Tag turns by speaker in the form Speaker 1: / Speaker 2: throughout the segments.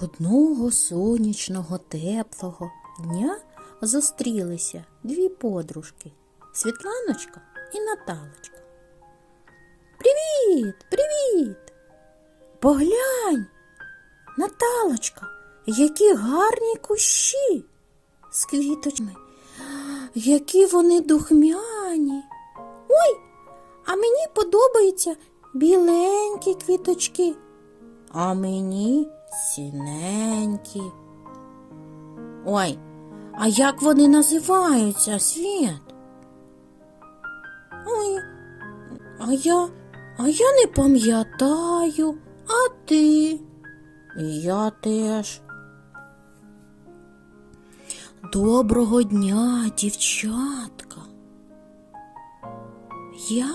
Speaker 1: Одного сонячного теплого дня зустрілися дві подружки Світланочка і Наталочка. Привіт, привіт! Поглянь, Наталочка, які гарні кущі з квіточками, які вони духмяні. Ой, а мені подобаються біленькі квіточки, а мені сіненькі. Ой, а як вони називаються, Світ? Ой, а я, а я не пам'ятаю, а ти? Я теж. Доброго дня, дівчатка. Я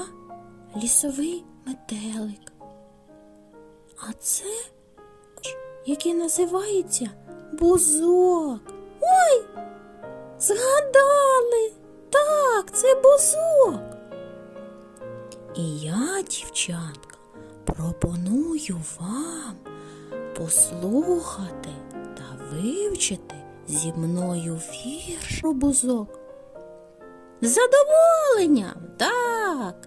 Speaker 1: лісовий метелик. А це, який називається бузок. Ой, згадали. Так, це бузок. І я, дівчатка, пропоную вам послухати та вивчити зі мною вірш про бузок. З задоволенням, так.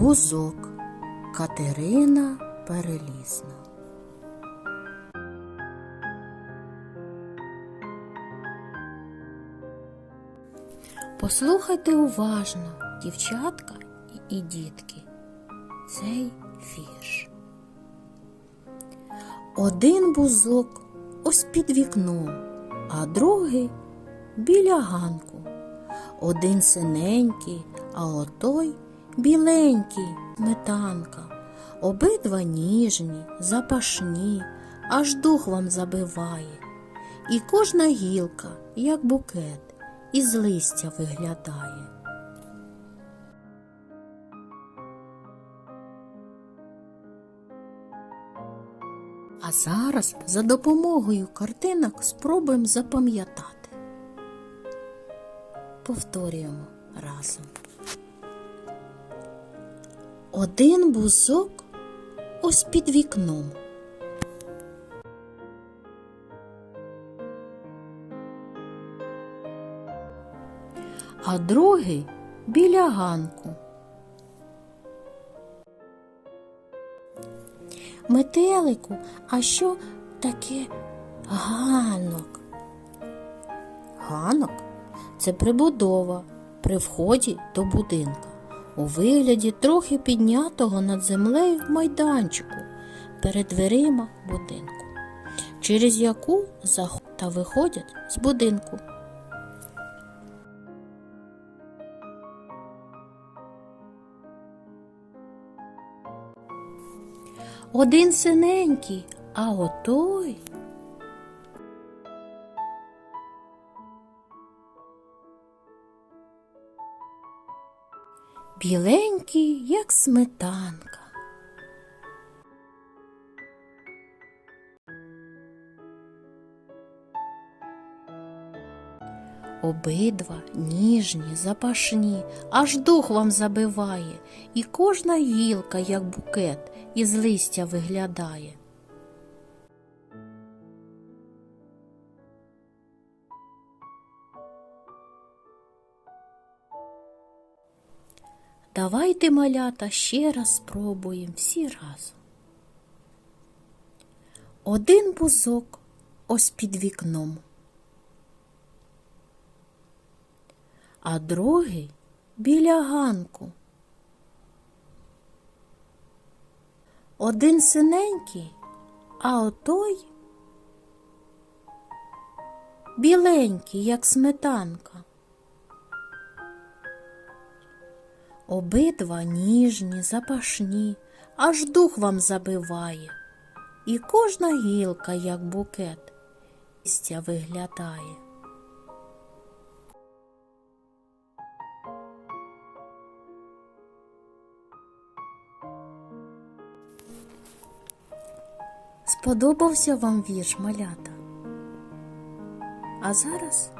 Speaker 1: Бузок Катерина Перелісна. Послухайте уважно, дівчатка і дітки, цей вірш. Один бузок ось під вікном, а другий біля ганку. Один синенький, а отой біленький метанка. Обидва ніжні, запашні, аж дух вам забиває. І кожна гілка, як букет, із листя виглядає. А зараз за допомогою картинок спробуємо запам'ятати. Повторюємо разом. Один бузок ось під вікном. А другий біля ганку. Метелику, а що таке ганок? Ганок це прибудова при вході до будинка у вигляді трохи піднятого над землею майданчику перед дверима будинку, через яку заход та виходять з будинку. Один синенький, а отой. Біленький, як сметанка. Обидва ніжні, запашні, аж дух вам забиває, і кожна гілка, як букет, із листя виглядає. Давайте, малята, ще раз спробуємо всі разом. Один бузок ось під вікном, а другий біля ганку. Один синенький, а отой біленький, як сметанка. Обидва ніжні, запашні, аж дух вам забиває, і кожна гілка, як букет, листя виглядає. Сподобався вам вірш малята? А зараз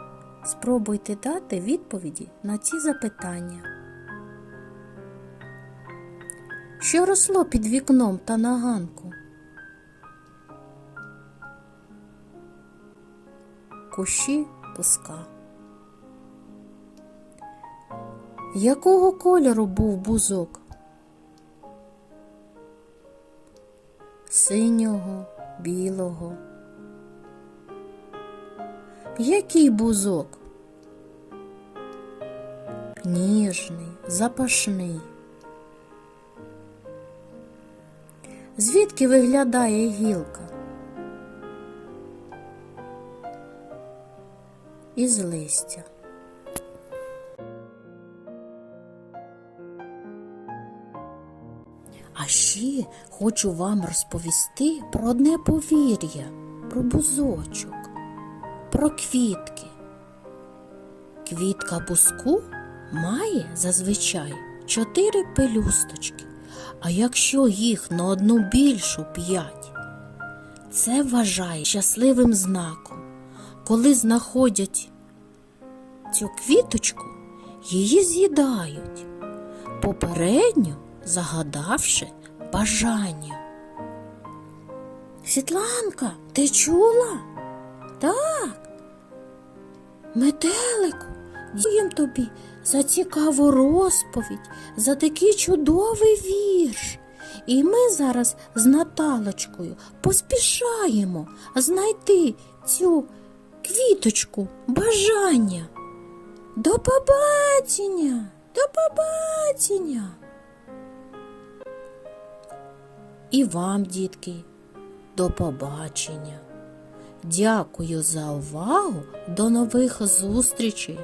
Speaker 1: спробуйте дати відповіді на ці запитання. Що росло під вікном та на ганку. Кущі пуска. Якого кольору був бузок? Синього, білого. Який бузок? Ніжний, запашний. Звідки виглядає гілка? Із листя. А ще хочу вам розповісти про одне повір'я, про бузочок, про квітки. Квітка бузку має зазвичай чотири пелюсточки, а якщо їх на одну більшу п'ять, це вважає щасливим знаком. Коли знаходять цю квіточку, її з'їдають, попередньо загадавши бажання. Світланка, ти чула? Так. Метелику, дякуємо тобі за цікаву розповідь, за такий чудовий вірш. І ми зараз з Наталочкою поспішаємо знайти цю квіточку бажання. До побачення, до побачення. І вам, дітки, до побачення. Дякую за увагу. До нових зустрічей!